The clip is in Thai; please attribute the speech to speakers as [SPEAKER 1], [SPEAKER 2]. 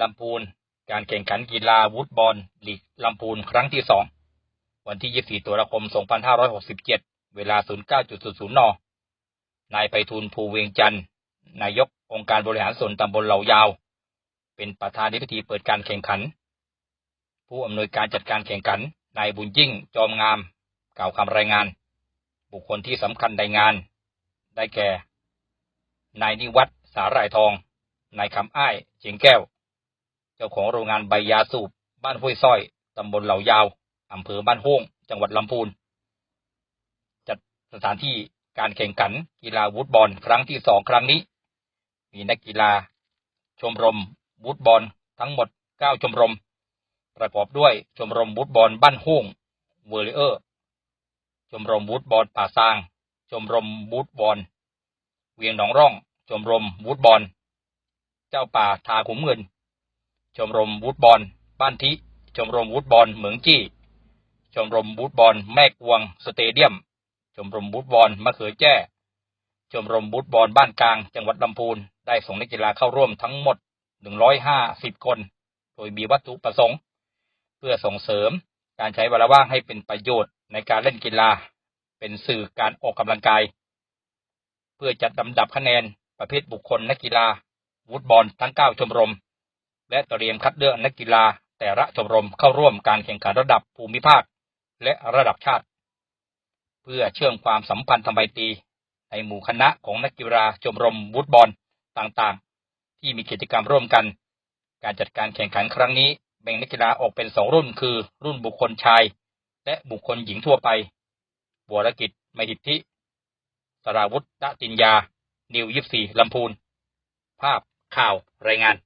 [SPEAKER 1] ลำพูน การแข่งขันกีฬาวูดบอลลีกลำพูนครั้งที่สองวันที่ 24ตุลาคม 2567 เวลา 09.00 น นายไปทูลภูเวียงจันทร์นายกองค์การบริหารส่วนตำบลเหล่ายาว เป็นประธานในพิธีเปิดการแข่งขัน ผู้อำนวยการจัดการแข่งขัน นายบุญยิ่ง จอมงาม กล่าวคำรายงาน บุคคลที่สำคัญในงาน ได้แก่ นายนิวัฒน์สาหร่ายทอง นายคำอ้ายเชียงแก้ว เจ้าของโรงงานใบยาสูบบ้านห้วยส้อยตำบลเหล่ายาวอำเภอบ้านโฮ้งจังหวัดลำพูน จัดสถานที่การแข่งขันกีฬาวูดบอลครั้งที่สองครั้งนี้ มีนักกีฬา ชมรมวูดบอลทั้งหมด 9 ชมรม ประกอบด้วยชมรมวูดบอลบ้านโฮ้งเวอร์เลอร์ ชมรมวูดบอลป่าซาง ชมรมวูดบอลเวียงหนองร่อง ชมรมวูดบอลเจ้าป่าทาขุมเงิน ชมรมวูดบอลบ้านทิ ชมรมวูดบอลเหมืองจี้ ชมรมวูดบอลแม่กวงสเตเดียม ชมรมวูดบอลมะเขือแจ้ ชมรมวูดบอลบ้านกลาง จังหวัดลำพูน ได้ส่งนักกีฬาเข้าร่วมทั้งหมด 150 คน โดยมีวัตถุประสงค์ เพื่อส่งเสริมการใช้เวลาว่างให้เป็นประโยชน์ในการเล่นกีฬา เป็นสื่อการออกกำลังกาย เพื่อจัดลำดับคะแนนประเภทบุคคลนักกีฬาวูดบอลทั้ง 9 ชมรม และเตรียมคัดเลือกนักกีฬาแต่ละชมรมเข้าร่วมการแข่งขันระดับภูมิภาค และระดับชาติ เพื่อเชื่อมความสัมพันธ์ทางไมตรีในหมู่คณะของนักกีฬาชมรมวูดบอลต่างๆ ที่มีกิจกรรมร่วมกัน การจัดการแข่งขันครั้งนี้แบ่งนักกีฬาออกเป็นสองรุ่นคือ รุ่นบุคคลชาย และบุคคลหญิงทั่วไปบัวรกิจมหิทธิสราวุฒิตติญญานิวยิบสี่ลำพูน ภาพข่าวรายงาน